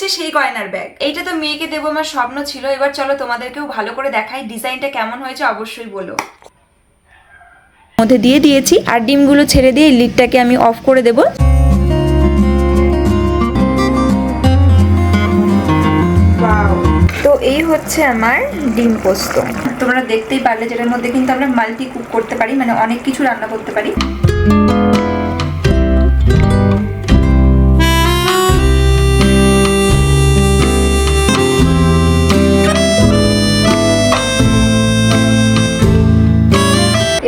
হচ্ছে সেই গয়নার ব্যাগ। এইটা তো মেয়েকে দেবো আমার স্বপ্ন ছিল। এবার চলো তোমাদেরকেও ভালো করে দেখাই ডিজাইনটা কেমন হয়েছে অবশ্যই বলো। মধ্যে দিয়ে দিয়েছি আর ডিমগুলো ছেড়ে দিয়ে লিডটাকে আমি অফ করে দেব। তো এই হচ্ছে আমার ডিম পোস্ত। তোমরা দেখতেই পারলে যেটার মধ্যে কিন্তু আমরা মাল্টি কুক করতে পারি মানে অনেক কিছু রান্না করতে পারি।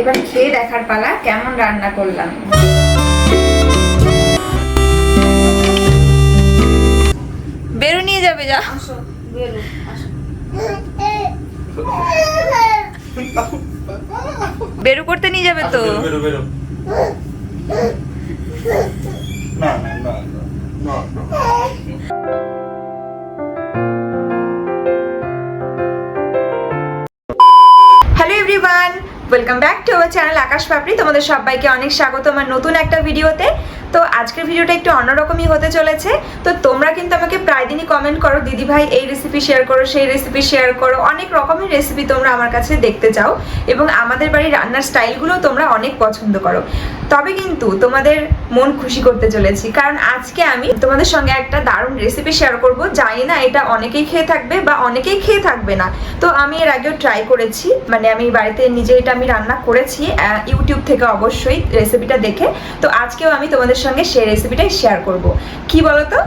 এবার খেয়ে দেখার পালা কেমন রান্না করলাম। বেরো নিয়ে যাবে যা। বেরু করতে নিয়ে যাবে তো? বেরো বেরো না না না না। Welcome back to our channel Akash Papri তোমাদের সবাইকে অনেক স্বাগত আমার নতুন একটা ভিডিওতে তো আজকের ভিডিওটা একটু অন্যরকমই হতে চলেছে। তো তোমরা কিন্তু আমাকে প্রায় দিনই কমেন্ট করো দিদি ভাই এই রেসিপি শেয়ার করো, সেই রেসিপি শেয়ার করো, অনেক রকমের রেসিপি তোমরা আমার কাছে দেখতে চাও এবং আমাদের বাড়ির রান্নার স্টাইলগুলো তোমরা অনেক পছন্দ করো। তবে কিন্তু তোমাদের মন খুশি করতে চলেছি, কারণ আজকে আমি তোমাদের সঙ্গে একটা দারুণ রেসিপি শেয়ার করব। জানি না এটা অনেকেই খেয়ে থাকবে বা অনেকেই খেয়ে থাকবে না। তো আমি এর আগেও ট্রাই করেছি মানে আমি বাড়িতে নিজে এটা আমি রান্না করেছি ইউটিউব থেকে অবশ্যই রেসিপিটা দেখে। তো আজকেও আমি তোমাদের সঙ্গে সেই রেসিপিটাই শেয়ার করব। কি বলতো?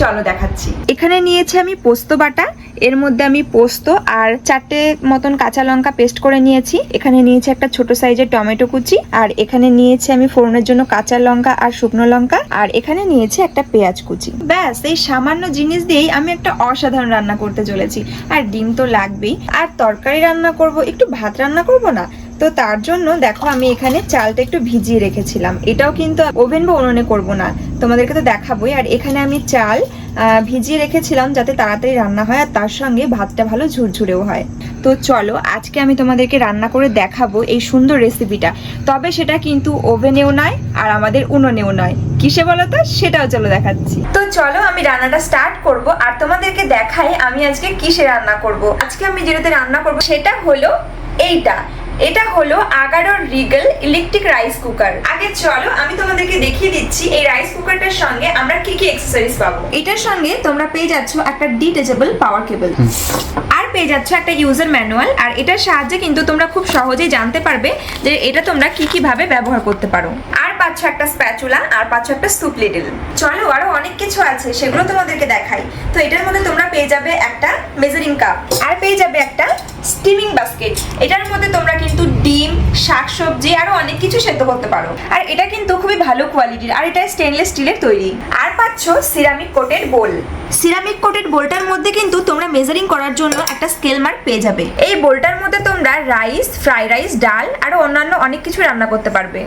চলো দেখাচ্ছি। এখানে নিয়েছি আমি পোস্ত বাটা এর মধ্যে আমি পোস্ত আর চারটে মতন কাঁচা লঙ্কা পেস্ট করে নিয়েছি। এখানে নিয়েছি একটা ছোট সাইজের টমেটো কুচি আর এখানে নিয়েছি আমি ফোড়নের জন্য কাঁচা লঙ্কা আর শুকনো লঙ্কা আর এখানে নিয়েছি একটা পেঁয়াজ কুচি। ব্যাস, এই সামান্য জিনিস দিয়েই আমি একটা অসাধারণ রান্না করতে চলেছি। আর ডিম তো লাগবেই। আর তরকারি রান্না করব, একটু ভাত রান্না করব না? তো তার জন্য দেখো আমি এখানে চালটা একটু ভিজিয়ে রেখেছিলাম। এটাও কিন্তু ওভেন বা উনুনে করব না। তোমাদেরকে তো দেখাবোই। আর এখানে আমি চাল ভিজিয়ে রেখেছিলাম যাতে তাড়াতাড়ি রান্না হয়, আর তার সঙ্গে ভাতটা ভালো ঝুরঝুরেও হয়। তো চলো, আজকে আমি তোমাদেরকে রান্না করে দেখাবো এই সুন্দর রেসিপিটা তবে সেটা কিন্তু ওভেনেও নয়, আর আমাদের উনুনেও নয়। কিসে বলো তো? সেটাও চলো দেখাচ্ছি। তো চলো, আমি রান্নাটা স্টার্ট করব, আর তোমাদেরকে দেখাই আমি আজকে কিসে রান্না করব। আজকে আমি যেটাতে রান্না করব, সেটা হলো এইটা। এটা হলো আগারোর রিগল ইলেকট্রিক রাইস কুকার। আগে চলো আমি তোমাদেরকে দেখিয়ে দিচ্ছি এই রাইস কুকারটার সঙ্গে আমরা কি কি এক্সেসরিজ পাবো। এটার সঙ্গে তোমরা পেয়ে যাচ্ছ একটা ডিটেচেবল পাওয়ার কেবল আর পেয়ে যাচ্ছ একটা ইউজার ম্যানুয়াল আর এটার সাহায্যে কিন্তু তোমরা খুব সহজেই জানতে পারবে যে এটা তোমরা কি কীভাবে ব্যবহার করতে পারো। আর পাচ্ছ একটা স্প্যাচুলা আর পাচ্ছ একটা স্যুপ লিডল চলো আরও অনেক কিছু আছে, সেগুলো তোমাদেরকে দেখাই। তো এটার মধ্যে তোমরা পেয়ে যাবে একটা মেজারিং কাপ আর পেয়ে যাবে একটা স্টিমিং বাস্কেট এটার মধ্যে তোমরা কিন্তু ডিম, শাকসবজি আরও অনেক কিছু সেদ্ধ করতে পারো। আর এটা কিন্তু খুবই ভালো কোয়ালিটির আর এটা স্টেনলেস স্টিলের তৈরি। আর পাচ্ছ ceramic coated bowl ceramic coated বোলটার মধ্যে কিন্তু তোমরা মেজারিং করার জন্য একটা স্কেল মার্ক পেয়ে যাবে। এই বোলটার মধ্যে তোমরা রাইস ফ্রাই রাইস ডাল, আরও অন্যান্য অনেক কিছু রান্না করতে পারবে।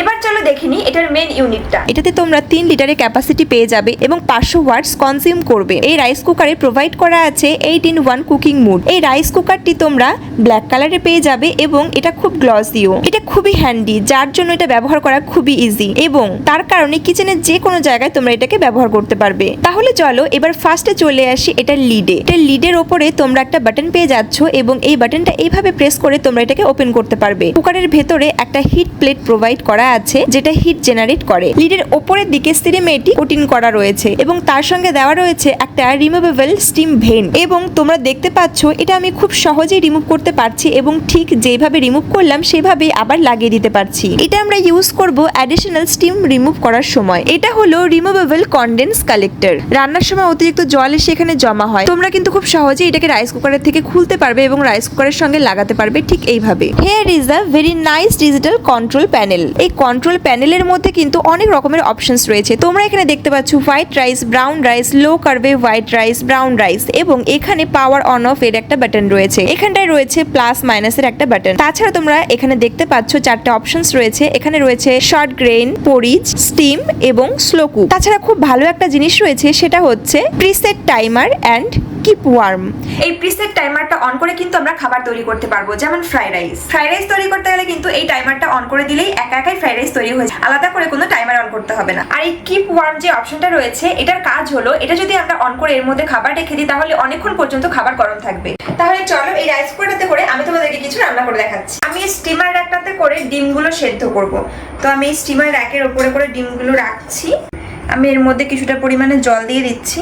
এবার চলো দেখিনি এটার মেন ইউনিটটা এটাতে তোমরা তিন লিটারের ক্যাপাসিটি পেয়ে যাবে এবং পাঁচশো ওয়াটস কনজিউম করবে। এই রাইস কুকারে প্রোভাইড করা আছে eight in one cooking mode এই রাইস কুকারটি তোমরা ব্ল্যাক কালারে পেয়ে যাবে এবং এটা খুব গ্লসিও এটা খুবই হ্যান্ডি যার জন্য এটা ব্যবহার করা খুবই ইজি এবং তার কারণে কিচেনের যে কোনো জায়গায় তোমরা এটাকে ব্যবহার করতে পারবে। তাহলে চলো এবার ফার্স্টে চলে আসি এটা লিডে এটা লিডের ওপরে তোমরা একটা বাটন পেয়ে যাচ্ছ এবং এই বাটনটা এইভাবে প্রেস করে তোমরা এটাকে ওপেন করতে পারবে। কুকারের ভেতরে একটা হিট প্লেট প্রোভাইড করা আছে। যেটা হিট জেনারেট করে। লিডের ওপরের দিকে সিরিমেটি কোটিং করা রয়েছে এবং তার সঙ্গে দেওয়া রয়েছে একটা রিমুভেবল স্টিম ভেন এবং তোমরা দেখতে পাচ্ছ, এটা আমি খুব সহজেই রিমুভ করতে পারছি এবং ঠিক যেভাবে রিমুভ করলাম, সেভাবেই আবার লাগিয়ে দিতে পারছি। এটা আমরা ইউজ করব অ্যাডিশনাল স্টিম রিমুভ করার সময়। এটা হলো রিমুভেবল কন্ডেন্স কালেক্টর রান্নার সময় অতিরিক্ত জল এসে এখানে জমা হয়। তোমরা কিন্তু খুব সহজেই এটাকে রাইস কুকারের থেকে খুলতে পারবে এবং রাইস কুকারের সঙ্গে লাগাতে পারবে ঠিক এইভাবে। Here is a very nice digital control panel এই কন্ট্রোল প্যানেলের মধ্যে কিন্তু অনেক রকমের অপশনস রয়েছে। তোমরা এখানে দেখতে পাচ্ছ white rice brown rice low কার্বে white rice brown rice এবং এখানে পাওয়ার অন অফ এর একটা বাটন রয়েছে। এখানটায় রয়েছে প্লাস মাইনাসের একটা বাটন তাছাড়া তোমরা এখানে দেখতে পাচ্ছ চারটে অপশনস রয়েছে। এখানে রয়েছে শর্ট গ্রেন পরিচ স্টিম এবং স্লোকু তাছাড়া খুব ভালো একটা জিনিস রয়েছে, সেটা হচ্ছে preset timer and keep warm এই প্রিসেট টাইমারটা অন করে কিন্তু আমরা খাবার তৈরি করতে পারব, যেমন ফ্রাইড রাইস ফ্রাইড রাইস তৈরি করতে গেলে কিন্তু এই টাইমারটা অন করে দিলেই একা একাই ফ্রাইড রাইস তৈরি হয়ে যায়। আলাদা করে কোনো টাইমার অন করতে হবে না। আর এই কিপ ওয়ার্ম যে অপশনটা রয়েছে, এটার কাজ হলো, এটা যদি আমরা অন করে এর মধ্যে খাবার রেখে দিই, তাহলে অনেকক্ষণ পর্যন্ত খাবার গরম থাকবে। তাহলে চলো এই রাইস কুকারটাতে করে আমি তোমাদেরকে কিছু রান্না করে দেখাচ্ছি। আমি স্টিমার র্যাকটাতে করে ডিমগুলো সেদ্ধ করব। তো আমি স্টিমার র্যাকের ওপরে করে ডিমগুলো রাখছি। আমি এর মধ্যে কিছুটা পরিমাণে জল দিয়ে দিচ্ছি।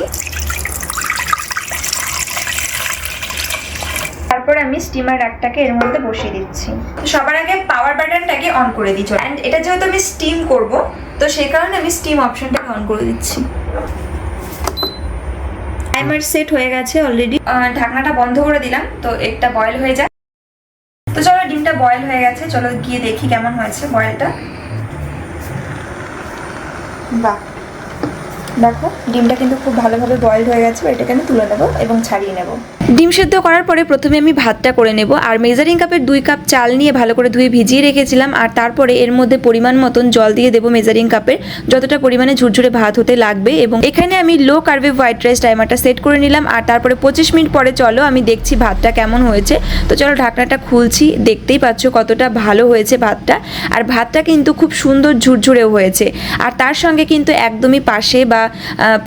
তারপর আমি স্টিমার রাকটাকে এর মধ্যে বসিয়ে দিচ্ছি। সবার আগে পাওয়ার বাটনটাকে অন করে দিচ্ছি অ্যান্ড এটা যেহেতু আমি স্টিম করব, তো সেই কারণে আমি স্টিম অপশনটাকে অন করে দিচ্ছি। টাইমার সেট হয়ে গেছে অলরেডি ঢাকনাটা বন্ধ করে দিলাম, তো একটা বয়েল হয়ে যায় তো চলো, ডিমটা বয়েল হয়ে গেছে, চলো গিয়ে দেখি কেমন হয়েছে বয়েলটা বাহ। দেখো, ডিমটা কিন্তু খুব ভালোভাবে বয়েল হয়ে গেছে, এটাকে আমি তুলে নেব এবং ছাড়িয়ে নেব। ডিম সেদ্ধ করার পরে প্রথমে আমি ভাতটা করে নেব, আর মেজারিং কাপের দুই কাপ চাল নিয়ে ভালো করে ধুয়ে ভিজিয়ে রেখেছিলাম, আর তারপরে এর মধ্যে পরিমাণ মতন জল দিয়ে দেবো মেজারিং কাপের, যতটা পরিমাণে ঝুরঝুরে ভাত হতে লাগবে, এবং এখানে আমি লো কার্ভে হোয়াইট রাইস টাইমারটা সেট করে নিলাম, আর তারপরে পঁচিশ মিনিট পরে চলো আমি দেখছি ভাতটা কেমন হয়েছে। তো চলো ঢাকনাটা খুলছি, দেখতেই পাচ্ছ কতটা ভালো হয়েছে ভাতটা, আর ভাতটা কিন্তু খুব সুন্দর ঝুরঝুরেও হয়েছে, আর তার সঙ্গে কিন্তু একদমই পাশে বা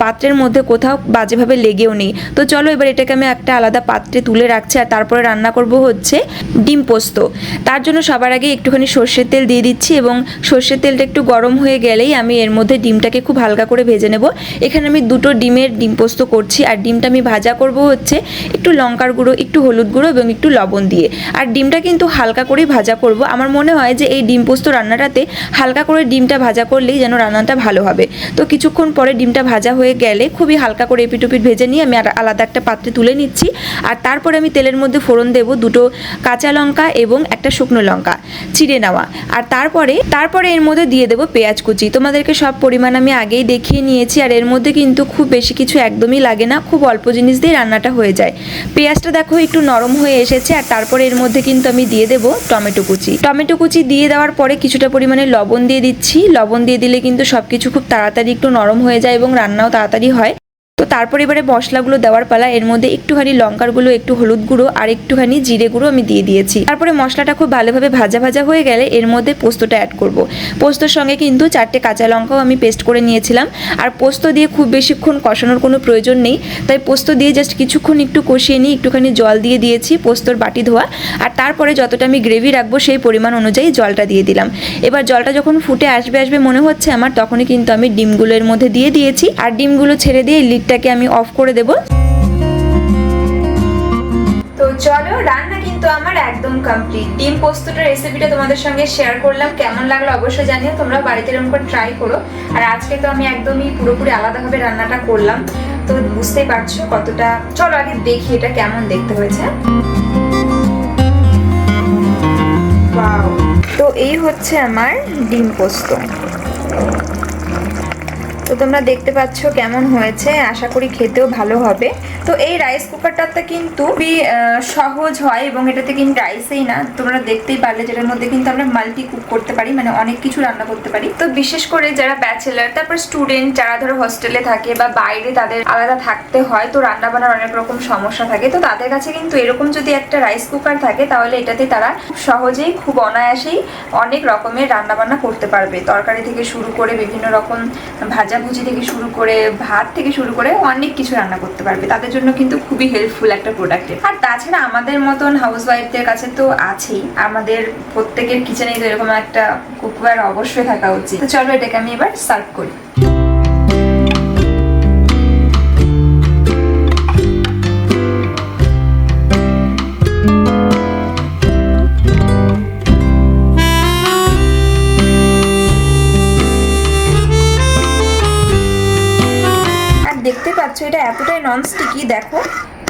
পাত্রের মধ্যে কোথাও বাজেভাবে লেগেও নেই। তো চলো এবার এটাকে আমি একটা আলাদা পাত্রে তুলে রাখছি আর তারপরে রান্না করব হচ্ছে ডিম পোস্ত। তার জন্য সবার আগে একটুখানি সর্ষের তেল দিয়ে দিচ্ছি এবং সর্ষের তেলটা একটু গরম হয়ে গেলেই আমি এর মধ্যে ডিমটাকে খুব হালকা করে ভেজে নেব। এখানে আমি দুটো ডিমের ডিম পোস্ত করছি আর ডিমটা আমি ভাজা করব হচ্ছে একটু লঙ্কার গুঁড়ো, একটু হলুদ গুঁড়ো এবং একটু লবণ দিয়ে। আর ডিমটা কিন্তু হালকা করেই ভাজা করব। আমার মনে হয় যে এই ডিম পোস্ত রান্নাটাতে হালকা করে ডিমটা ভাজা করলেই যেন রান্নাটা ভালো হবে। তো কিছুক্ষণ পরে ডিমটা ভাজা হয়ে গেলে খুবই হালকা করে এপিটুপিট ভেজে নিয়ে আমি আলাদা একটা পাত্রে তুলে নিচ্ছি। আর তারপরে আমি তেলের মধ্যে ফোড়ন দেব দুটো কাঁচা লঙ্কা এবং একটা শুকনো লঙ্কা, চিড়ে নেওয়া। আর তারপরে তারপরে এর মধ্যে দিয়ে দেবো পেঁয়াজ কুচি। তোমাদেরকে সব পরিমাণ আমি আগেই দেখিয়ে নিয়েছি আর এর মধ্যে কিন্তু খুব বেশি কিছু একদমই লাগে না, খুব অল্প জিনিস দিয়ে রান্নাটা হয়ে যায়। পেঁয়াজটা দেখো একটু নরম হয়ে এসেছে আর তারপরে এর মধ্যে কিন্তু আমি দিয়ে দেবো টমেটো কুচি। টমেটো কুচি দিয়ে দেওয়ার পরে কিছুটা পরিমাণে লবণ দিয়ে দিচ্ছি। লবণ দিয়ে দিলে কিন্তু সব কিছু খুব তাড়াতাড়ি একটু নরম হয়ে যায় এবং রান্নাও তাড়াতাড়ি হয়। তো তারপর এবারে মশলাগুলো দেওয়ার পালা, এর মধ্যে একটুখানি লঙ্কার গুঁড়ো একটু হলুদ গুঁড়ো আর একটুখানি জিরে গুঁড়ো আমি দিয়ে দিয়েছি। তারপরে মশলাটা খুব ভালোভাবে ভাজা ভাজা হয়ে গেলে এর মধ্যে পোস্তটা অ্যাড করব। পোস্তর সঙ্গে কিন্তু চারটে কাঁচা লঙ্কাও আমি পেস্ট করে নিয়েছিলাম। আর পোস্ত দিয়ে খুব বেশিক্ষণ কষানোর কোনো প্রয়োজন নেই। তাই পোস্ত দিয়ে জাস্ট কিছুক্ষণ একটু কষিয়ে নিই একটুখানি জল দিয়ে দিয়েছি পোস্তর বাটি ধোয়া। আর তারপরে যতটা আমি গ্রেভি রাখব সেই পরিমাণ অনুযায়ী জলটা দিয়ে দিলাম। এবার জলটা যখন ফুটে আসবে আসবে মনে হচ্ছে আমার, তখনই কিন্তু আমি ডিমগুলো এর মধ্যে দিয়ে দিয়েছি। আর ডিমগুলো ছেড়ে দিয়ে লিডটাকে আমি অফ করে দেবো। তো চলো, রান্না কিন্তু আমার একদম কমপ্লিট ডিম পোস্তটা রেসিপিটা তোমাদের সঙ্গে শেয়ার করলাম। কেমন লাগল অবশ্যই জানিও, তোমরা বাড়িতে এরকম করে ট্রাই করো। আর আজকে তো আমি একদমই পুরোপুরি আলাদাভাবে রান্নাটা করলাম। তো বুঝতেই পারছ কতটা চলো আগে দেখি এটা কেমন দেখতে হয়েছে! তো এই হচ্ছে আমার ডিম পোস্ত। তো তোমরা দেখতে পাচ্ছ কেমন হয়েছে, আশা করি খেতেও ভালো হবে। তো এই রাইস কুকারটাতে কিন্তু খুবই সহজ হয় এবং এটাতে কিন্তু রাইসেই না, তোমরা দেখতেই পারলে যেটার মধ্যে কিন্তু আমরা মাল্টি কুক করতে পারি মানে অনেক কিছু রান্না করতে পারি। তো বিশেষ করে যারা ব্যাচেলার তারপর স্টুডেন্ট যারা ধরো হোস্টেলে থাকে বা বাইরে তাদের আলাদা থাকতে হয়, তো রান্না বান্নার অনেক রকম সমস্যা থাকে। তো তাদের কাছে কিন্তু এরকম যদি একটা রাইস কুকার থাকে, তাহলে এটাতে তারা সহজেই, খুব অনায়াসেই অনেক রকমের রান্না বান্না করতে পারবে। তরকারি থেকে শুরু করে বিভিন্ন রকম ভাজাভুজি থেকে শুরু করে ভাত থেকে শুরু করে অনেক কিছু রান্না করতে পারবে। তাদের জন্য কিন্তু খুবই হেল্পফুল একটা প্রোডাক্ট আর তাছাড়া আমাদের মতন হাউস ওয়াইফদের কাছে তো আছেই। আমাদের প্রত্যেকের কিচেনে তো এরকম একটা কুকওয়্যার অবশ্যই থাকা উচিত। তো চলো এটাকে আমি এবার সার্ভ করি। এটা এতটাই নন স্টিকি দেখো,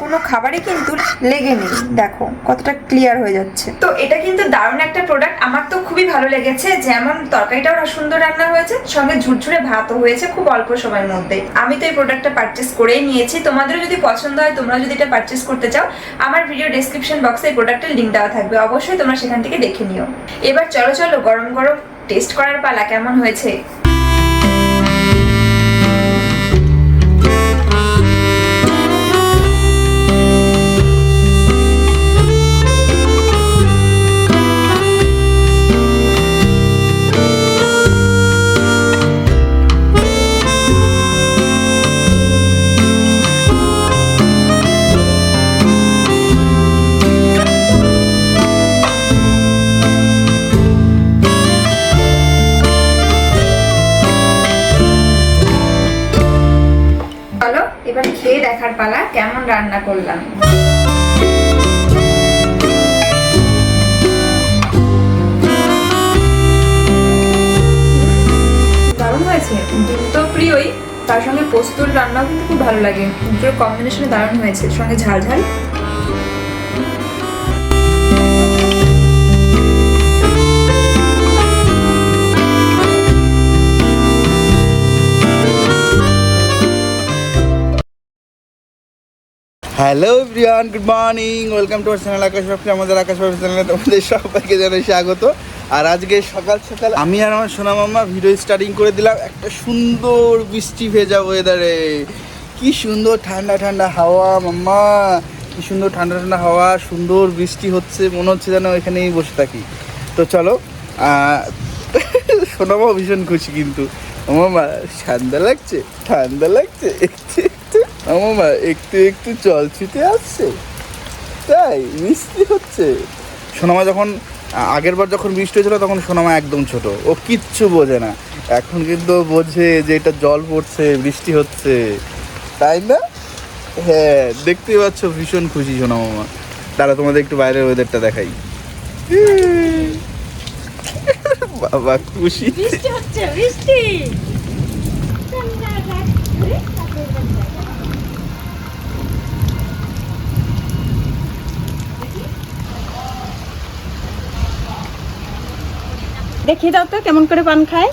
কোনো খাবারই কিন্তু লেগে নেই দেখো, কতটা ক্লিয়ার হয়ে যাচ্ছে। তো এটা কিন্তু দারুণ একটা প্রোডাক্ট আমার তো খুবই ভালো লেগেছে। যেমন তরকারিটাও সুন্দর রান্না হয়েছে, সঙ্গে ঝুরঝুরে ভাতও হয়েছে খুব অল্প সময়ের মধ্যে। আমি তো এই প্রোডাক্টটা পারচেস করেই নিয়েছি। তোমাদেরও যদি পছন্দ হয়, তোমরা যদি এটা পারচেস করতে চাও, আমার ভিডিও ডেসক্রিপশন বক্সে এই প্রোডাক্টের লিঙ্ক দেওয়া থাকবে। অবশ্যই তোমরা সেখান থেকে দেখে নিও। এবার চলো চলো, গরম গরম টেস্ট করার পালা। কেমন হয়েছে? কেমন রান্না করলাম। দারুণ হয়েছে। তো প্রিয়ই তার সঙ্গে পোস্তর রান্নাও কিন্তু খুব ভালো লাগে। দুটোর কম্বিনেশনে দারুণ হয়েছে। সঙ্গে ঝাল ঝাল। Hello everyone, good morning. Welcome to channel Akash Bapi আমাদের আকাশ বাপি চ্যানেলে তোমাদের সবাইকে জানাই স্বাগত। আর আজকে সকাল সকাল আমি আর আমার সোনা মামা ভিডিও স্টার্টিং করে দিলাম একটা সুন্দর বৃষ্টি ভেজা ওয়েদারে কি সুন্দর ঠান্ডা ঠান্ডা হাওয়া, মাম্মা। কি সুন্দর ঠান্ডা ঠান্ডা হাওয়া, সুন্দর বৃষ্টি হচ্ছে, মনে হচ্ছে যেন এখানেই বসে থাকি। তো চলো সোনামা ভীষণ খুশি কিন্তু। মামা ঠান্ডা লাগছে ঠান্ডা লাগছে। একটু একটু একটু জল ছুটে আসছে। তাই মিষ্টি হচ্ছে। সোনামা যখন, আগের বার যখন বৃষ্টি হয়েছিল তখন সোনামা একদম ছোট। ও কিচ্ছু বোঝে না। এখন কিন্তু বোঝে যে এটা জল পড়ছে বৃষ্টি হচ্ছে। তাই না? হ্যাঁ দেখতেই পাচ্ছ, ভীষণ খুশি সোনা মামা তারা তোমাদের একটু বাইরের ওয়েদারটা দেখাই। বাবা, খুশি। বৃষ্টি হচ্ছে বৃষ্টি দেখিয়ে দাও তো কেমন করে পান খায়?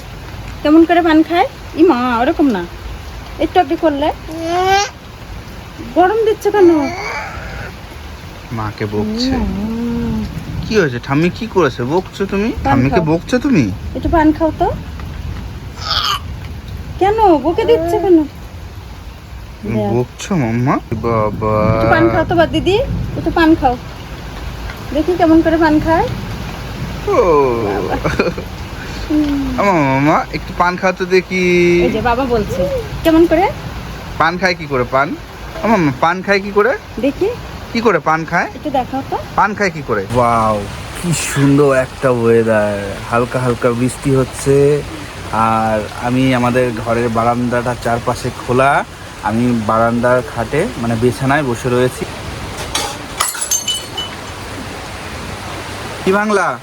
কেমন করে পান খায়? ই মা ওরকম না। একটু একটু করলে। গরম দিচ্ছে কেন? মাকে বকছে। কি হয়েছে? ঠাম্মি কি করেছে? বকছো তুমি? ঠাম্মিকে বকছো তুমি? একটু পান খাও তো। কেন? বকে দিচ্ছে কেন? বকছো মাম্মা? বাবা। একটু পান খাও তো বা দিদি। একটু পান খাও। দেখি কেমন করে পান খায়। ও। আমা মামা একটু পান খাওয়াতে দেখি। এই যে বাবা বলছে কেমন করে? পান খায় কি করে পান? আমা পান খায় কি করে? দেখি। কি করে পান খায়? একটু দেখাও তো। পান খায় কি করে? ওয়াও কি সুন্দর একটা ওয়েদার হালকা হালকা বৃষ্টি হচ্ছে। আর আমি আমাদের ঘরের বারান্দাটা চারপাশে খোলা। আমি বারান্দার খাটে মানে বিছানায় বসে রয়েছি। কি বাংলা?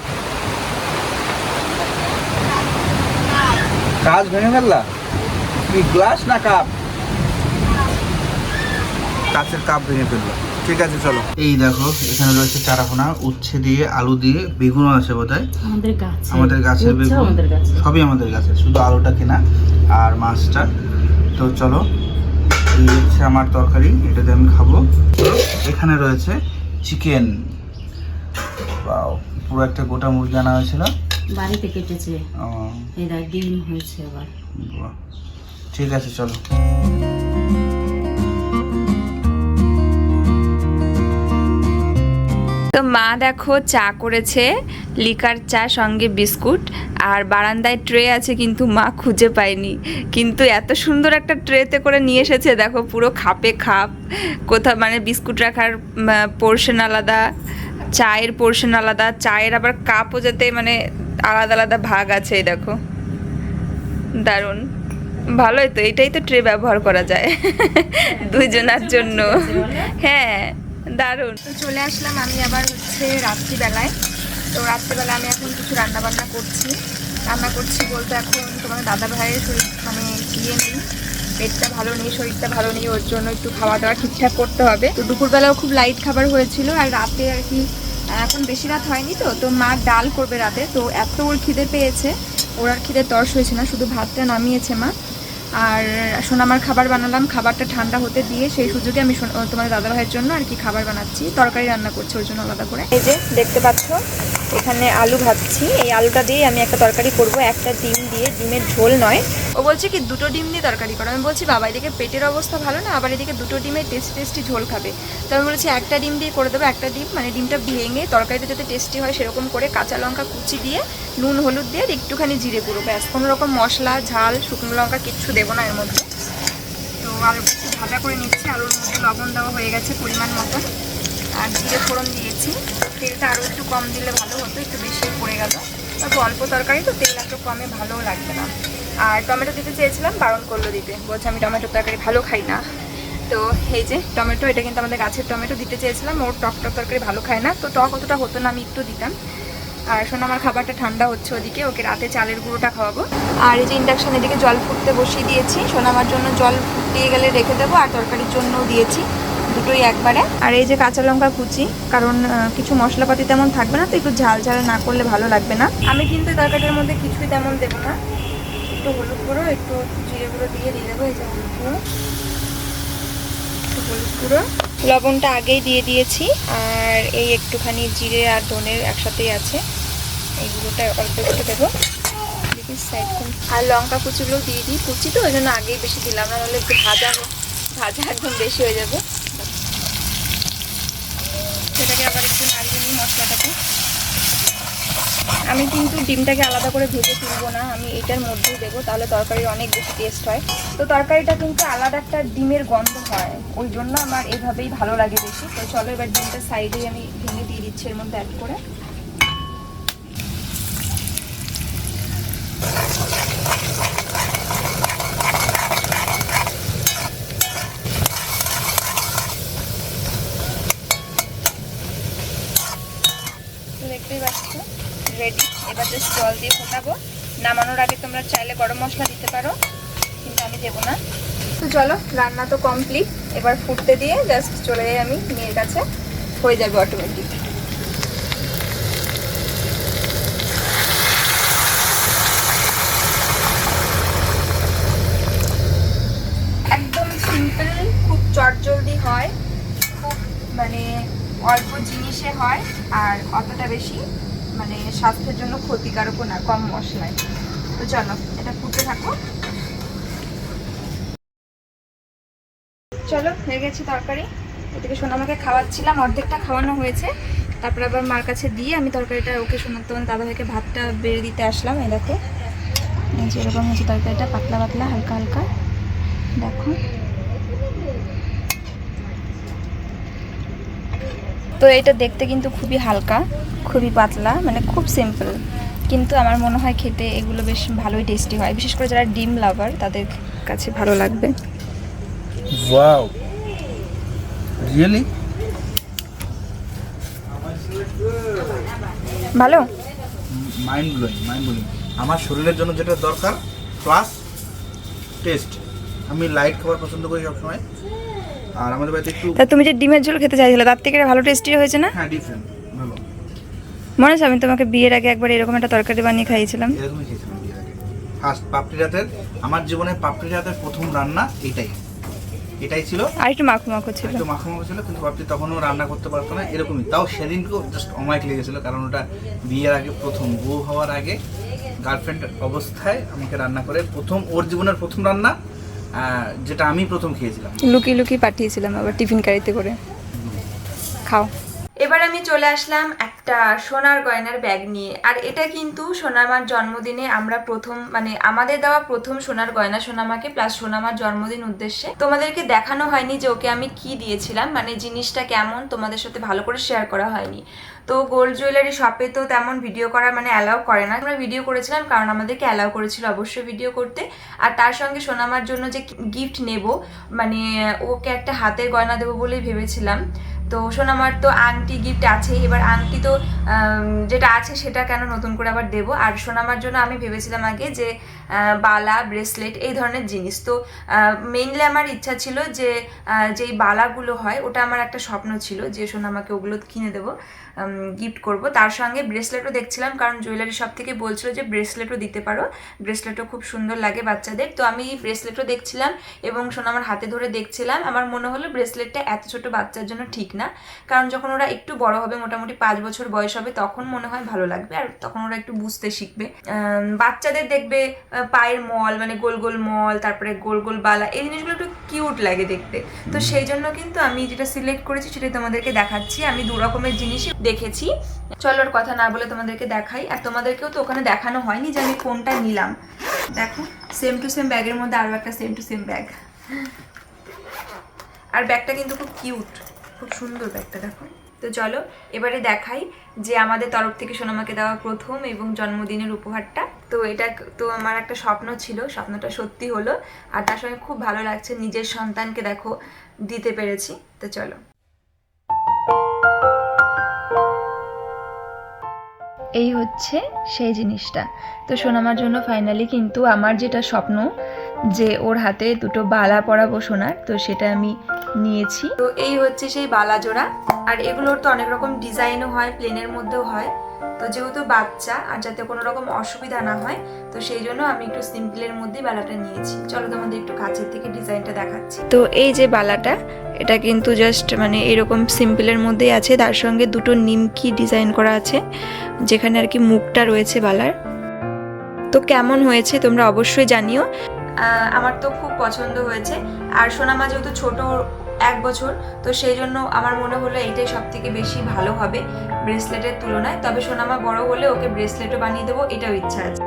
কাজ ভেঙে ফেললা? কি গ্লাস না কাপ কাঁচের কাপ ভেঙে ফেলল। ঠিক আছে চলো। এই দেখো এখানে রয়েছে চারাপোনা উচ্ছে দিয়ে আলু দিয়ে বেগুনও আছে বোধহয়। আমাদের আমাদের গাছের বেগুন। সবই আমাদের গাছে শুধু আলুটা কেনা আর মাছটা। তো চলো এই হচ্ছে আমার তরকারি এটাতে আমি খাব। এখানে রয়েছে চিকেন। পুরো একটা গোটা মুরগি আনা হয়েছিল। বাড়িতে কেটেছে। দেখ ডিম হয়েছে আবার। ঠিক আছে চলো। তো মা দেখো চা করেছে লিকার চা সঙ্গে বিস্কুট আর বারান্দায় ট্রে আছে কিন্তু মা খুঁজে পায়নি। কিন্তু এত সুন্দর একটা ট্রেতে করে নিয়ে এসেছে দেখো পুরো খাপে খাপ। কোথাও মানে বিস্কুট রাখার পোর্শন আলাদা চায়ের পোর্শন আলাদা চায়ের আবার কাপও যাতে মানে আলাদা আলাদা ভাগ আছে এই দেখো। দারুণ। ভালোই তো এটাই তো ট্রে ব্যবহার করা যায়। দুইজনার জন্য। হ্যাঁ দারুণ। তো চলে আসলাম আমি আবার হচ্ছে রাত্রিবেলায়। তো রাত্রিবেলা আমি এখন কিছু রান্না বান্না করছি। রান্না করছি বলতে এখন তোমার দাদা ভাইয়ের শরীর মানে ইয়ে নেই পেটটা ভালো নেই শরীরটা ভালো নেই ওর জন্য একটু খাওয়া দাওয়া ঠিকঠাক করতে হবে। তো দুপুরবেলাও খুব লাইট খাবার হয়েছিল আর রাতে আর কি এখন বেশি রাত হয়নি তো তো মা ডাল করবে রাতে, তো এত ওর খিদে পেয়েছে, ওর আর খিদে তর্স হয়েছে না, শুধু ভাতটা নামিয়েছে মা। আর সোনামার খাবার বানালাম, খাবারটা ঠান্ডা হতে দিয়ে সেই সুযোগে আমি তোমার দাদা ভাইয়ের জন্য আর কি খাবার বানাচ্ছি, তরকারি রান্না করছি ওর জন্য আলাদা করে। এই যে, দেখতে পাচ্ছ, এখানে আলু ভাজছি, এই আলুটা দিয়ে আমি একটা তরকারি করব, একটা ডিম দিয়ে, ডিমের ঝোল নয় ও বলছে কি, দুটো ডিম দিয়ে তরকারি করো। আমি বলছি, বাবা, এদিকে পেটের অবস্থা ভালো না, আবার এদিকে দুটো ডিমের টেস্টি টেস্টি ঝোল খাবে। তো আমি বলেছি, একটা ডিম দিয়ে করে দেবো, একটা ডিম মানে ডিমটা ভেঙে তরকারিটা যাতে টেস্টি হয় সেরকম করে কাঁচা লঙ্কা কুচি দিয়ে, নুন হলুদ দিয়ে একটুখানি জিরে গুঁড়ো, ব্যাস। কোনো রকম মশলা, ঝাল, শুকনো লঙ্কা কিচ্ছু দেবো না এর মধ্যে। তো আলুটা একটু ভাজা করে নিচ্ছি, আলুর মধ্যে লবণ দেওয়া হয়ে গেছে পরিমাণ মতন। আর জিরে ফোড়ন দিয়েছি। তেলটা আরও একটু কম দিলে ভালো হতো, একটু বেশি পড়ে গেল। তবে অল্প তরকারি তো, তেল একটু কমে ভালোও লাগবে না। আর টমেটো দিতে চেয়েছিলাম, বারণ করল দিতে। বলছে, আমি টমেটো তরকারি ভালো খাই না। তো এই যে, টমেটো, এটা কিন্তু আমাদের গাছের টমেটো দিতে চেয়েছিলাম। ওর টক টক তরকারি ভালো খায় না। তো টক অতটা হতো না, আমি একটু দিতাম। আর শোনো, আমার খাবারটা ঠান্ডা হচ্ছে ওদিকে। ওকে রাতে চালের গুঁড়োটা খাওয়াবো। আর এই যে ইন্ডাকশান এদিকে জল ফুটতে বসিয়ে দিয়েছি। সোনামার জন্য জল ফুটিয়ে গেলে রেখে দেবো। আর তরকারির জন্যও দিয়েছি দুটোই একবারে। আর এই যে কাঁচা লঙ্কা কুচি, কারণ কিছু মশলাপাতি তেমন থাকবে না। তো একটু ঝাল ঝাল না করলে ভালো লাগবে না। আমি কিন্তু এই তরকারিটার মধ্যে কিছুই তেমন দেবো না। একটু হলুদ গুঁড়ো, একটু জিরে গুঁড়ো দিয়ে দিয়ে দেবো, এই যে হলুদ গুঁড়ো। গুঁড়ো। লবণটা আগেই দিয়ে দিয়েছি, আর এই একটুখানি জিরে আর ধনের একসাথেই আছে। এই গুঁড়োটা অল্প একটু দেবো। সাইড আর লঙ্কা কুচিগুলো দিয়ে দিই। কুচি তো ওই জন্য আগেই বেশি দিলাম না হলে একটু ভাজা ভাজা একদম বেশি হয়ে যাবে। সেটাকে আবার একটু নাড়িয়ে নিই মশলাটাকে। আমি কিন্তু ডিমটাকে আলাদা করে ভেজে তুলবো না, আমি এটার মধ্যেই দেবো, তাহলে তরকারির অনেক বেশি টেস্ট হয়। তো তরকারিটা কিন্তু আলাদা একটা ডিমের গন্ধ হয়, ওই জন্য আমার এভাবেই ভালো লাগে বেশি। তো চলো এবার ডিমটা সাইডেই আমি ভেঙে দিয়ে দিচ্ছি, এর মধ্যে অ্যাড করে তো দেখতেই পাচ্ছ রেডি এবার জাস্ট জল দিয়ে ফোটাবো। নামানোর আগে তোমরা চাইলে গরম মশলা দিতে পারো, কিন্তু আমি দেবো না। তো চলো, রান্না তো কমপ্লিট এবার ফুটতে দিয়ে জাস্ট চলে যাই আমি মেয়ের কাছে। হয়ে যাবে অটোমেটিক সিম্পল খুব হয়। খুব মানে অল্প জিনিসে হয়, আর অতটা বেশি মানে স্বাস্থ্যের জন্য ক্ষতিকারকও না, কম মশলায়। তো চলো, এটা ফুটে থাকো। চলো, হয়ে গেছে তরকারি। এদিকে সোনামাকে খাওয়াচ্ছিলাম, অর্ধেকটা খাওয়ানো হয়েছে। তারপরে আবার মার কাছে দিয়ে আমি তরকারিটা, ওকে সোনার তোমার দাদাভাইকে ভাতটা বেড়ে দিতে আসলাম এই দেখো এই যে এরকম হয়েছে তরকারিটা, পাতলা পাতলা, হালকা হালকা। দেখো। তো এটা দেখতে কিন্তু খুবই হালকা খুবই পাতলা মানে খুব সিম্পল কিন্তু আমার মনে হয় খেতে এগুলো বেশ ভালোই টেস্টি হয়। বিশেষ করে যারা ডিম লাভার তাদের কাছে ভালো লাগবে। ওয়াও রিয়েলি ভালো? মাইন্ড ব্লোয়িং মাইন্ড ব্লোয়িং আমার শরীরের জন্য যেটা দরকার প্লাস টেস্ট আমি লাইট খাবার পছন্দ করি সবসময়। আর আমাদের বাড়িতে একটু তা তুমি যে ডিমের ঝোল খেতে চাইছিলে তার থেকে ভালো টেস্টি হয়েছে না? হ্যাঁ ডিফারেন্ট ভালো। মনে আছে আমি তোমাকে বিয়ের আগে একবার এরকম একটা তরকারি বানিয়ে খাইয়েছিলাম? এরকমই খেয়েছিলাম বিয়ের আগে। ফার্স্ট পাপড়ি রাতের আমার জীবনে পাপড়ি রাতের প্রথম রান্না এটাই। এটাই ছিল। আর একটু মাখো মাখো ছিল। একটু মাখো মাখো ছিল কিন্তু পাপড়ি তখনও রান্না করতে পারতো না এরকমই। তাও সেদিনকেও জাস্ট অমায়িক লেগেছিল কারণ ওটা বিয়ের আগে প্রথম বউ হওয়ার আগে গার্লফ্রেন্ড অবস্থায় আমাকে রান্না করে প্রথম ওর জীবনের প্রথম রান্না যেটা আমি প্রথম খেয়েছিলাম। লুকিয়ে লুকিয়ে পাঠিয়েছিলাম আবার টিফিন কারিতে করে। খাও। এবার আমি চলে আসলাম একটা সোনার গয়নার ব্যাগ নিয়ে। আর এটা কিন্তু সোনামার জন্মদিনে আমরা প্রথম মানে আমাদের দেওয়া প্রথম সোনার গয়না সোনামাকে প্লাস সোনামার জন্মদিন উদ্দেশ্যে। তোমাদেরকে দেখানো হয়নি যে ওকে আমি কি দিয়েছিলাম মানে জিনিসটা কেমন, তোমাদের সাথে ভালো করে শেয়ার করা হয়নি। তো গোল্ড জুয়েলারি শপে তো তেমন ভিডিও করা মানে অ্যালাউ করে না। আমরা ভিডিও করেছিলাম কারণ আমাদেরকে অ্যালাউ করেছিল অবশ্যই ভিডিও করতে। আর তার সঙ্গে সোনামার জন্য যে গিফট নেব মানে ওকে একটা হাতের গয়না দেবো বলেই ভেবেছিলাম। তো সোনামার তো আংটি গিফট আছে এবার আংটি তো যেটা আছে সেটা কেন নতুন করে আবার দেবো? আর সোনামার জন্য আমি ভেবেছিলাম আগে যে বালা, ব্রেসলেট, এই ধরনের জিনিস। তো মেইনলি আমার ইচ্ছা ছিল যে যেই বালাগুলো হয়, ওটা আমার একটা স্বপ্ন ছিল যে, শোন, আমাকে ওগুলো কিনে দেবো গিফট করব। তার সঙ্গে ব্রেসলেটও দেখছিলাম, কারণ জুয়েলারি শপ থেকে বলছিল যে, ব্রেসলেটও দিতে পারো। ব্রেসলেটও খুব সুন্দর লাগে বাচ্চাদের। তো আমি ব্রেসলেটও দেখছিলাম এবং সোনামার হাতে ধরে দেখছিলাম। আমার মনে হলো ব্রেসলেটটা এত ছোট বাচ্চার জন্য ঠিক না। কারণ যখন ওরা একটু বড় হবে, মোটামুটি পাঁচ বছর বয়স হবে, তখন মনে হয় ভালো লাগবে। আর তখন ওরা একটু বুঝতে শিখবে। বাচ্চাদের দেখবে পায়ের মল মানে গোল গোল মল তারপরে গোল গোল বালা এই জিনিসগুলো একটু কিউট লাগে দেখতে। তো সেই জন্য কিন্তু আমি যেটা সিলেক্ট করেছি সেটাই তোমাদেরকে দেখাচ্ছি। আমি দু রকমের জিনিসই দেখেছি। চলো ওর কথা না বলে তোমাদেরকে দেখাই। আর তোমাদেরকেও তো ওখানে দেখানো হয়নি যে আমি কোনটা নিলাম। দেখো সেম টু সেম ব্যাগের মধ্যে আরও একটা সেম টু সেম ব্যাগ আর ব্যাগটা কিন্তু খুব কিউট খুব সুন্দর ব্যাগটা দেখো। তো চলো এবারে দেখাই যে আমাদের তরফ থেকে সোনামাকে দেওয়া প্রথম এবং জন্মদিনের উপহারটা। তো এটা তো আমার একটা স্বপ্ন ছিল স্বপ্নটা সত্যি হলো আর তার সঙ্গে খুব ভালো লাগছে নিজের সন্তানকে দেখো দিতে পেরেছি। তো চলো। এই হচ্ছে সেই জিনিসটা। তো সোনামার জন্য ফাইনালি কিন্তু আমার যেটা স্বপ্ন যে ওর হাতে দুটো বালা পরাবো সোনার তো সেটা আমি নিয়েছি। তো এই হচ্ছে সেই বালা জোড়া আর এগুলোর তো অনেক রকম ডিজাইনও হয় প্লেনের মধ্যেও হয়। তো যেহেতু বাচ্চা, আর যাতে কোনো রকম অসুবিধা না হয়, তো সেই জন্য আমি একটু সিম্পলের মধ্যেই বালাটা নিয়েছি। চলো তোমাদের একটু কাছের থেকে ডিজাইনটা দেখাচ্ছি। তো এই যে বালাটা, এটা কিন্তু জাস্ট মানে এরকম সিম্পলের মধ্যেই আছে। তার সঙ্গে দুটো নিমকি ডিজাইন করা আছে, যেখানে আর কি মুখটা রয়েছে বালার। তো কেমন হয়েছে তোমরা অবশ্যই জানিও। আমার তো খুব পছন্দ হয়েছে। আর সোনামা যেহেতু ছোট এক বছর। তো সেই জন্য আমার মনে হলো এইটাই সব থেকে বেশি ভালো হবে ব্রেসলেটের তুলনায়। তবে সোনামা বড় হলে ওকে ব্রেসলেটও বানিয়ে দেবো, এটাও ইচ্ছা আছে।